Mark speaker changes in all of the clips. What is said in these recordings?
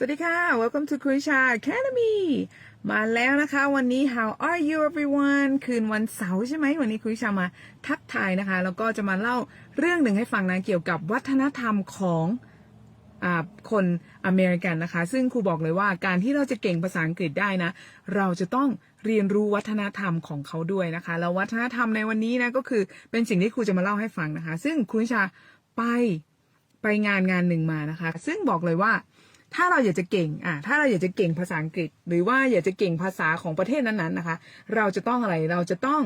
Speaker 1: สวัสดีค่ะ welcome to คุยชา Academy มาแล้วนะคะวันนี้ how are you everyone คืนวันเสาร์ใช่ไหมวันนี้คุยชามาทักทายนะคะ แล้วก็จะมาเล่าเรื่องหนึ่งให้ฟังนะเกี่ยวกับวัฒนธรรมของอคนอเมริกันนะคะ ซึ่งครูบอกเลยว่าการที่เราจะเก่งภาษาอังกฤษได้นะ เราจะต้องเรียนรู้วัฒนธรรมของเขาด้วยนะคะ แล้ววัฒนธรรมในวันนี้นะก็คือเป็นสิ่งที่ครูจะมาเล่าให้ฟังนะคะ ซึ่งครูชาไปไปงานงานหนึ่งมานะคะ ซึ่งบอกเลยว่า ถ้าเราอยากจะเก่งอะถ้าเราอยากจะเก่งภาษาอังกฤษ หรือว่าอยากจะเก่งภาษาของประเทศนั้นๆนะคะ เราจะต้องอะไรเราจะต้อง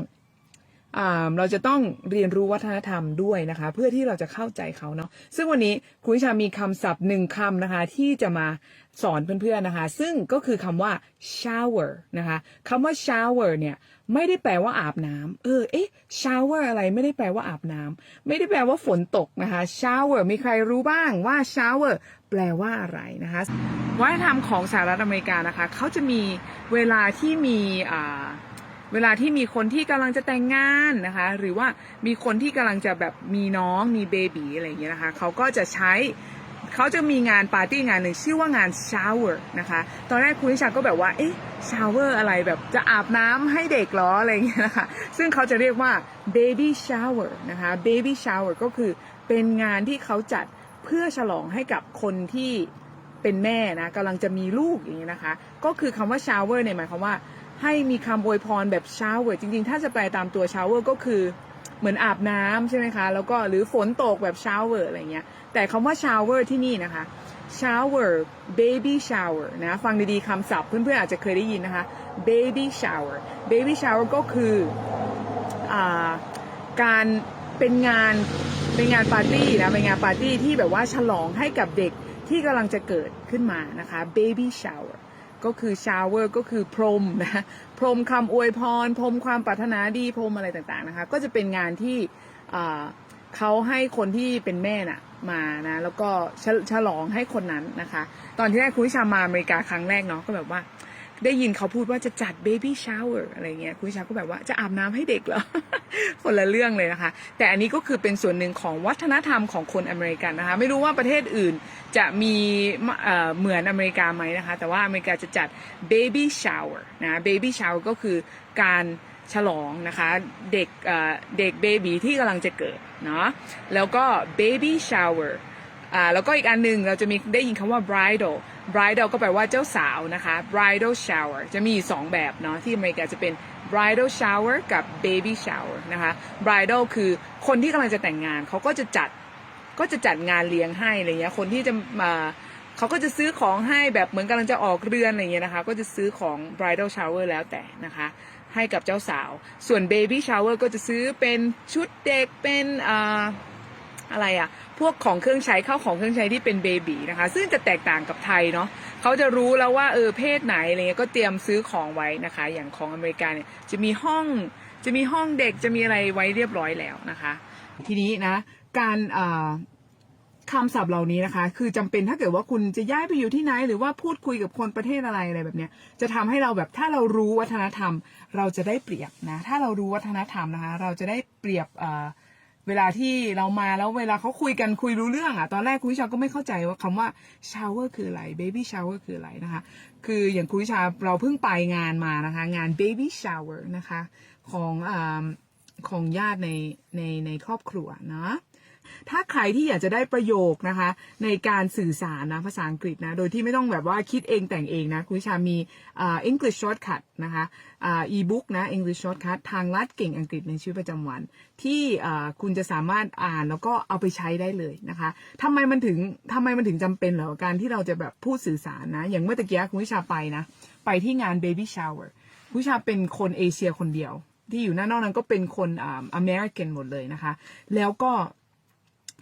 Speaker 1: เราจะต้องเรียนรู้วัฒนธรรมด้วยนะคะ เพื่อที่เราจะเข้าใจเขาเนาะซึ่งวันนี้คุณวิชามีคำศัพท์หนึ่งคำนะคะ ที่จะมาสอนเพื่อนๆนะคะ ซึ่งก็คือคำว่า shower นะคะคำว่า shower เนี่ยไม่ได้แปลว่าอาบน้ำเออเอ๊ะ shower อะไรไม่ได้แปลว่าอาบน้ำไม่ได้แปลว่าฝนตกนะคะ shower มีใครรู้บ้างว่า shower แปลว่าอะไรนะคะวัฒนธรรมของสหรัฐอเมริกานะคะเขาจะมีเวลาที่มีเวลาที่มีคนที่กำลังจะแต่งงานนะคะหรือว่ามีคนที่กำลังจะแบบมีน้องมีเบบีอะไรอย่างเงี้ยนะคะเขาก็จะใช้เขาจะมีงานปาร์ตี้งานหนึ่งชื่อว่างาน shower นะคะ ตอนแรกคุณนิชาก็แบบว่า เอ๊ะ shower อะไรแบบจะอาบน้ำให้เด็กหรออะไรอย่างเงี้ยนะคะ ซึ่งเขาจะเรียกว่า baby shower นะคะ baby shower ก็คือเป็นงานที่เขาจัด เพื่อฉลองให้กับคนที่เป็นแม่นะกำลังจะมีลูกอย่างนี้นะคะ ก็คือคำว่า shower เนี่ยหมายความว่าให้มีคำอวยพรแบบ shower จริงๆ ถ้าจะแปลตามตัว shower ก็คือเหมือนอาบน้ำใช่ไหมคะ แล้วก็หรือฝนตกแบบ shower อะไรเงี้ย แต่คำว่า shower ที่นี่นะคะ shower baby shower นะฟังดีๆคำศัพท์เพื่อนๆอาจจะเคยได้ยินนะคะ baby shower baby shower ก็คืออการเป็นงาน เป็นงานปาร์ตี้นะเป็นงานปาร์ตี้ที่แบบว่าฉลองให้กับเด็กที่กำลังจะเกิดขึ้นมานะคะ baby shower ก็คือ shower ก็คือพรมนะพรมคำอวยพร พรมความปรารถนาดีพรมอะไรต่างๆนะคะ ก็จะเป็นงานที่เขาให้คนที่เป็นแม่น่ะมานะแล้วก็ฉลองให้คนนั้นนะคะ ตอนที่แรกคุณชามาอเมริกาครั้งแรกเนาะก็แบบว่า ได้ยินเขาพูดว่าจะจัด baby shower อะไรเงี้ยคุณชาก็แบบว่าจะอาบน้ำให้เด็กเหรอ คนละเรื่องเลยนะคะ แต่อันนี้ก็คือเป็นส่วนหนึ่งของวัฒนธรรมของคนอเมริกันนะคะ ไม่รู้ว่าประเทศอื่นจะมีเหมือนอเมริกาไหมนะคะ แต่ว่าอเมริกาจะจัด baby shower นะ baby shower ก็คือการฉลองนะคะเด็กเอ่อเด็กเบบีที่กำลังจะเกิดเนาะแล้วก็ baby shower อ่าแล้วก็อีกอันหนึ่งเราจะมีได้ยินคำว่า bridal bridal ก็แปลว่าเจ้าสาวนะคะ bridal shower จะมีสองแบบเนาะที่อเมริกาจะเป็น bridal shower กับ baby shower นะคะ bridal คือคนที่กำลังจะแต่งงานเขาก็จะจัดก็จะจัดงานเลี้ยงให้อะไรเงี้ยคนที่จะมาเขาก็จะซื้อของให้แบบเหมือนกำลังจะออกเรือนอะไรเงี้ยนะคะ ก็จะซื้อของ bridal shower แล้วแต่นะคะ ให้กับเจ้าสาว ส่วน baby shower ก็จะซื้อเป็นชุดเด็กเป็นอ่า อะไรอะพวกของเครื่องใช้เข้าของเครื่องใช้ที่เป็นเบบีนะคะ ซึ่งจะแตกต่างกับไทยเนาะเขาจะรู้แล้วว่าเออเพศไหนอะไรเงี้ยก็เตรียมซื้อของไว้นะคะ อย่างของอเมริกาเนี่ยจะมีห้องจะมีห้องเด็กจะมีอะไรไว้เรียบร้อยแล้วนะคะ ทีนี้นะ การอ่าคำศัพท์เหล่านี้นะคะ คือจำเป็นถ้าเกิดว่าคุณจะย้ายไปอยู่ที่ไหน หรือว่าพูดคุยกับคนประเทศอะไรอะไรแบบเนี้ยจะทำให้เราแบบถ้าเรารู้วัฒนธรรม เราจะได้เปรียบนะ ถ้าเรารู้วัฒนธรรมนะคะ เราจะได้เปรียบอ่า เวลาที่เรามาแล้วเวลาเขาคุยกันคุยรู้เรื่องอะตอนแรกคุณวิชาก็ไม่เข้าใจว่าคำว่า shower คืออะไร baby shower คืออะไรนะคะ คืออย่างคุณวิชาเราเพิ่งไปงานมานะคะ งาน baby shower นะคะ ของอของญาติในในในครอบครัวเนาะ ถ้าใครที่อยากจะได้ประโยคนะคะ ในการสื่อสารนะภาษาอังกฤษนะโดยที่ไม่ต้องแบบว่าคิดเองแต่งเองนะคุณวิชามีอ่า English shortcut นะคะอ่า e-book นะ English shortcut ทางลัดเก่งอังกฤษในชีวิตประจำวัน ที่อ่าคุณจะสามารถอ่านแล้วก็เอาไปใช้ได้เลยนะคะทำไมมันถึงทำไมมันถึงจำเป็นเหรอการที่เราจะแบบพูดสื่อสารนะอย่างเมื่อตะกี้คุณวิชาไปนะไปที่งาน baby shower คุณวิชาเป็นคนเอเชียคนเดียวที่อยู่หน้านอกนั้นก็เป็นคนอ่าอเมริกันหมดเลยนะคะ แล้วก็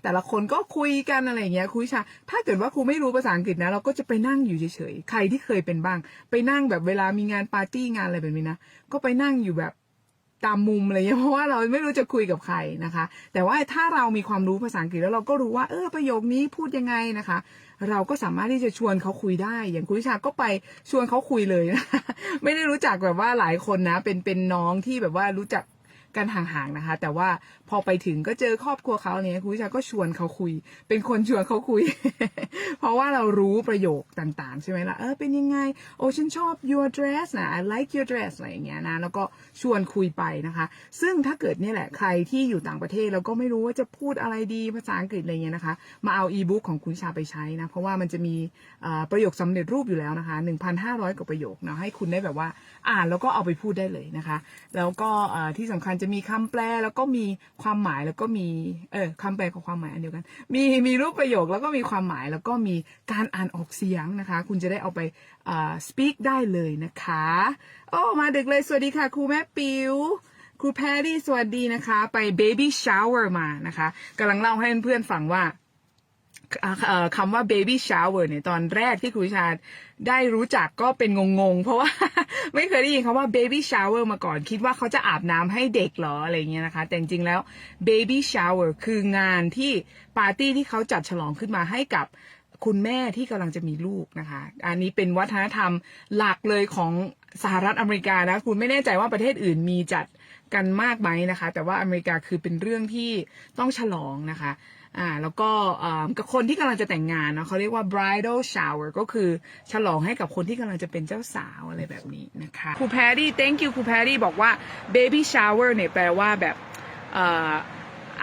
Speaker 1: แต่ละคนก็คุยกันอะไรเงี้ยครูวิชาถ้าเกิดว่าครูไม่รู้ภาษาอังกฤษนะ เราก็จะไปนั่งอยู่เฉยๆ ใครที่เคยเป็นบ้าง ไปนั่งแบบเวลามีงานปาร์ตี้งานอะไรแบบนี้นะ ก็ไปนั่งอยู่แบบตามมุมอะไรเงี้ยเพราะว่าเราไม่รู้จะคุยกับใครนะคะ แต่ว่าถ้าเรามีความรู้ภาษาอังกฤษแล้วเราก็รู้ว่าเออประโยคนี้พูดยังไงนะคะ เราก็สามารถที่จะชวนเขาคุยได้ อย่างคุณวิชาก็ไปชวนเขาคุยเลยนะไม่ได้รู้จักแบบว่าหลายคนนะ เป็นเป็นน้องที่แบบว่ารู้จักกันห่างๆนะคะ แต่ว่า พอไปถึงก็เจอครอบครัวเขาเนี่ยคุณวิชาก็ชวนเขาคุย เป็นคนชวนเขาคุย เพราะว่าเรารู้ประโยคต่างๆ ใช่ไหมล่ะเออเป็นยังไง โอ้ฉันชอบ your dress นะ I like your dress อะไรอย่างเงี้ยนะแล้วก็ชวนคุยไปนะคะ ซึ่งถ้าเกิดเนี่ยแหละใครที่อยู่ต่างประเทศแล้วก็ไม่รู้ว่าจะพูดอะไรดีภาษาอังกฤษอะไรเงี้ยนะคะ มาเอาอีบุ๊กของคุณชาไปใช้นะ เพราะว่ามันจะมีประโยคสำเร็จรูปอยู่แล้วนะคะ 1,500 กว่าประโยคเนาะให้คุณได้แบบว่า อ่านแล้วก็เอาไปพูดได้เลยนะคะ แล้วก็ที่สำคัญจะมีคำแปลแล้วก็มีความหมายแล้วก็มีเออคำแปลกับความหมายอันเดียวกัน มีมีรูปประโยคแล้วก็มีความหมายแล้วก็มีการอ่านออกเสียงนะคะ คุณจะได้เอาไปอ่า speak ได้เลยนะคะโอ้มาดึกเลยสวัสดีค่ะ ครูแม่ปิวครูแพรรี่สวัสดีนะคะ ไป baby shower มานะคะกำลังเล่าให้เพื่อนๆฟังว่า คำว่า baby shower เนี่ยตอนแรกที่ครูชาได้รู้จักก็เป็นงงๆ เพราะว่า ไม่เคยได้ยินคำว่า baby shower มาก่อน คิดว่าเขาจะอาบน้ำให้เด็กเหรออะไรเงี้ยนะคะ แต่จริงๆแล้ว baby shower คืองานที่ปาร์ตี้ที่เขาจัดฉลองขึ้นมาให้กับคุณแม่ที่กำลังจะมีลูกนะคะ อันนี้เป็นวัฒนธรรมหลักเลยของสหรัฐอเมริกานะคุณไม่แน่ใจว่าประเทศอื่นมีจัดกันมากไหมนะคะ แต่ว่าอเมริกาคือเป็นเรื่องที่ต้องฉลองนะคะ อ่าแล้วก็อ่ากับคนที่กำลังจะแต่งงานเนาะเขาเรียกว่า bridal shower ก็คือฉลองให้กับคนที่กำลังจะเป็นเจ้าสาวอะไรแบบนี้นะคะครูแพรรี่ thank you ครูแพรรี่บอกว่า baby shower เนี่ยแปลว่าแบบอ่า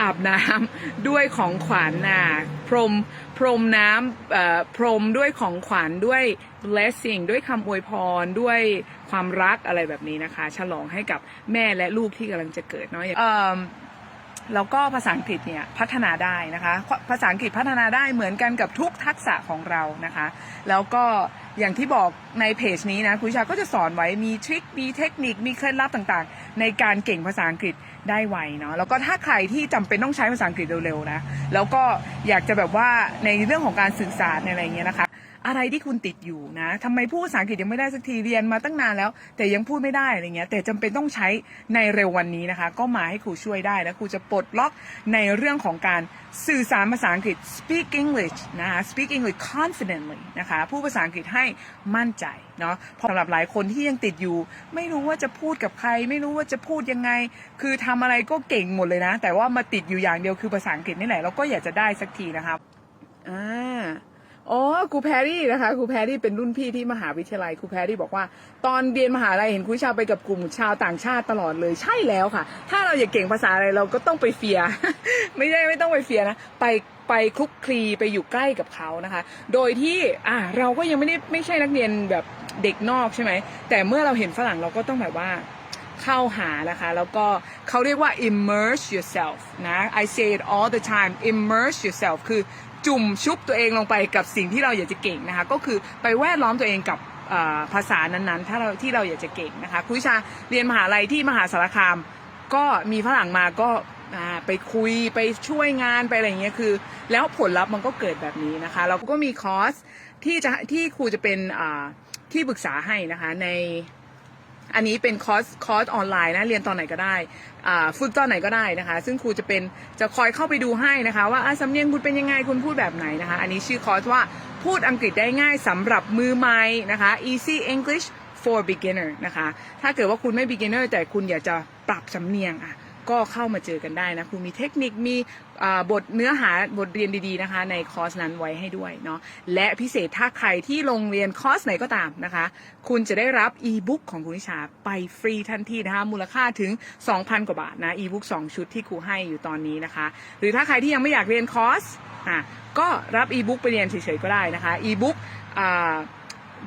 Speaker 1: อาบน้ำด้วยของขวัญน่ะพรมพรมน้ำเอ่อพรมด้วยของขวัญด้วย blessing ด้วยคำอวยพรด้วยความรักอะไรแบบนี้นะคะ ฉลองให้กับแม่และลูกที่กำลังจะเกิดเนาะเอ่อ แล้วก็ภาษาอังกฤษเนี่ยพัฒนาได้นะคะ ภาษาอังกฤษพัฒนาได้เหมือนกันกับทุกทักษะของเรานะคะ แล้วก็อย่างที่บอกในเพจนี้นะคุณชาก็จะสอนไว้มีทริค มีเทคนิค มีเคล็ดลับต่างๆ ในการเก่งภาษาอังกฤษได้ไวเนาะ แล้วก็ถ้าใครที่จำเป็นต้องใช้ภาษาอังกฤษเร็วๆนะ แล้วก็อยากจะแบบว่าในเรื่องของการสื่อสารในอะไรเงี้ยนะคะ อะไรที่คุณติดอยู่นะทำไมพูดภาษาอังกฤษยังไม่ได้สักทีเรียนมาตั้งนานแล้ว แต่ยังพูดไม่ได้อะไรเงี้ยแต่จำเป็นต้องใช้ในเร็ววันนี้นะคะ ก็มาให้ครูช่วยได้นะครูจะปลดล็อกในเรื่องของการสื่อสารภาษาอังกฤษ speak English นะคะ speak English confidently นะคะพูดภาษาอังกฤษให้มั่นใจเนาะเพราะสำหรับหลายคนที่ยังติดอยู่ ไม่รู้ว่าจะพูดกับใคร ไม่รู้ว่าจะพูดยังไง คือทำอะไรก็เก่งหมดเลยนะ แต่ว่ามาติดอยู่อย่างเดียวคือภาษาอังกฤษนี่แหละแล้วก็อยากจะได้สักทีนะคะอ่า อ๋อครูแพรรี่นะคะครูแพรรี่เป็นรุ่นพี่ที่มหาวิทยาลัยครูแพรรี่บอกว่า ตอนเรียนมหาลัยเห็นครูชาไปกับกลุ่มชาวต่างชาติตลอดเลยใช่แล้วค่ะ ถ้าเราอยากเก่งภาษาอะไรเราก็ต้องไปเฟีย ไม่ได้ไม่ต้องไปเฟียนะไปไปคลุกคลีไปอยู่ใกล้กับเขานะคะ โดยที่อ่าเราก็ยังไม่ได้ไม่ใช่นักเรียนแบบเด็กนอกใช่ไหมแต่เมื่อเราเห็นฝรั่งเราก็ต้องแบบว่าเข้าหานะคะ แล้วก็เขาเรียกว่า immerse yourself นะ I say it all the time immerse yourself คือ จุ่มชุบตัวเองลงไปกับสิ่งที่เราอยากจะเก่งนะคะ ก็คือไปแวดล้อมตัวเองกับภาษานั้นๆ ถ้าเราที่เราอยากจะเก่งนะคะครูวิชาเรียนมหาลัยที่มหาสารคาม ก็มีฝรั่งมาก็ไปคุยไปช่วยงานไปอะไรเงี้ยคือ แล้วผลลัพธ์มันก็เกิดแบบนี้นะคะ เราก็มีคอร์สที่จะที่ครูจะเป็นที่ปรึกษาให้นะคะใน อันนี้เป็นคอร์สคอร์สออนไลน์นะเรียนตอนไหนก็ได้อ่าฝึกตอนไหนก็ได้นะคะ ซึ่งครูจะเป็นจะคอยเข้าไปดูให้นะคะ ว่าสำเนียงคุณเป็นยังไงคุณพูดแบบไหนนะคะ อันนี้ชื่อคอร์สว่าพูดอังกฤษได้ง่ายสำหรับมือใหม่นะคะ easy English for beginner นะคะ ถ้าเกิดว่าคุณไม่ beginner แต่คุณอยากจะปรับสำเนียงอะ ก็เข้ามาเจอกันได้นะครูมีเทคนิคมีบทเนื้อหาบทเรียนดีๆนะคะ ในคอร์สนั้นไว้ให้ด้วยเนาะและพิเศษถ้าใครที่ลงเรียนคอร์สไหนก็ตามนะคะ คุณจะได้รับอีบุ๊กของคุณวิชาไปฟรีทันทีนะคะ มูลค่าถึง 2,000 กว่าบาทนะอีบุ๊ก2ชุดที่ครูให้อยู่ตอนนี้นะคะ หรือถ้าใครที่ยังไม่อยากเรียนคอร์สอะก็รับอีบุ๊กไปเรียนเฉยๆก็ได้นะคะอีบุ๊กอ่า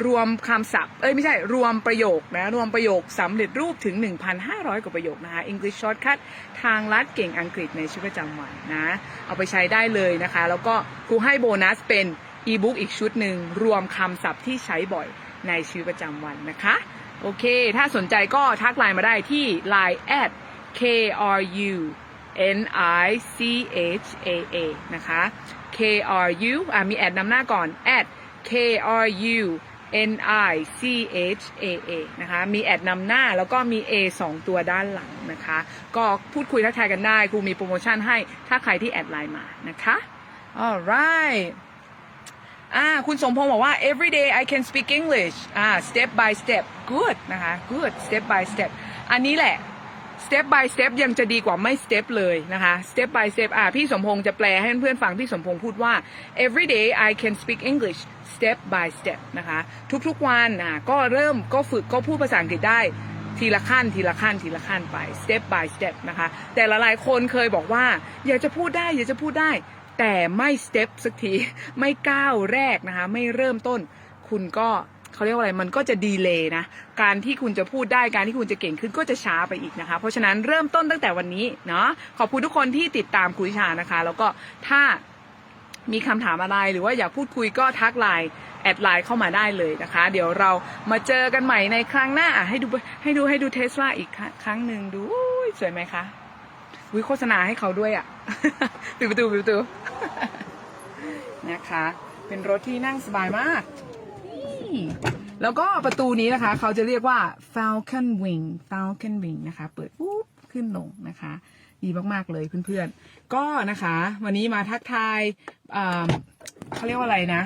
Speaker 1: รวมคำศัพท์ เอ้ยไม่ใช่ รวมประโยคนะ รวมประโยคสำเร็จรูปถึง 1,500 กว่าประโยคนะคะ English Shortcut ทางลัดเก่งอังกฤษในชีวิตประจำวันนะ เอาไปใช้ได้เลยนะคะ แล้วก็ครูให้โบนัสเป็นอีบุ๊กอีกชุดหนึ่ง รวมคำศัพท์ที่ใช้บ่อยในชีวิตประจำวันนะคะ โอเค ถ้าสนใจก็ทักไลน์มาได้ที่ line at k r u n i c h a a นะคะ k r u อะมีแอดนำหน้าก่อน at k r u n i c h a a นะคะ มีแอดนำหน้าแล้วก็มี a 2 ตัวด้านหลังนะคะ ก็พูดคุยทักทายกันได้ครูมีโปรโมชั่นให้ถ้าใครที่แอดไลน์มานะคะ alright อ่าคุณสมพงศ์บอกว่า every day I can speak English อ่า step by step good นะคะ good step by step อันนี้แหละ step by step ยังจะดีกว่าไม่ step เลยนะคะ step by step อะพี่สมพงษ์จะแปลให้เพื่อนๆฟังพี่สมพงษ์พูดว่า every day I can speak English step by step นะคะ ทุกๆวันอะก็เริ่มก็ฝึกก็พูดภาษาอังกฤษได้ทีละขั้นทีละขั้นทีละขั้นไป step by step นะคะ แต่ละหลายคนเคยบอกว่า อยากจะพูดได้ อยากจะพูดได้ แต่ไม่ step สักที ไม่ก้าวแรกนะคะ ไม่เริ่มต้น คุณก็ เขาเรียกว่าอะไรมันก็จะดีเลยนะ การที่คุณจะพูดได้การที่คุณจะเก่งขึ้นก็จะช้าไปอีกนะคะ เพราะฉะนั้นเริ่มต้นตั้งแต่วันนี้เนาะขอบคุณทุกคนที่ติดตามครูวิชานะคะ แล้วก็ถ้ามีคำถามอะไรหรือว่าอยากพูดคุยก็ทักไลน์แอดไลน์เข้ามาได้เลยนะคะ เดี๋ยวเรามาเจอกันใหม่ในครั้งหน้าให้ดูให้ดูให้ดูเทสลาอีกครั้งหนึ่งดูสวยไหมคะวิโฆษณาให้เขาด้วยอะปิดประตูปิดประตูนะคะ เป็นรถที่นั่งสบายมาก แล้วก็ประตูนี้นะคะ เขาจะเรียกว่า Falcon Wing Falcon Wing นะคะ เปิดปุ๊บขึ้นลงนะคะ ดีมากๆเลยเพื่อนๆ ก็นะคะ วันนี้มาทักทายเขาเรียกว่าอะไรนะ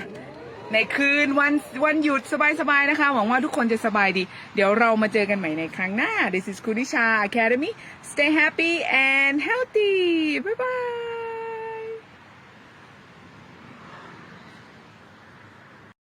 Speaker 1: ในคืนวันวันหยุดสบายๆนะคะ หวังว่าทุกคนจะสบายดี เดี๋ยวเรามาเจอกันใหม่ในครั้งหน้า This is Kunisha Academy Stay happy and healthy Bye bye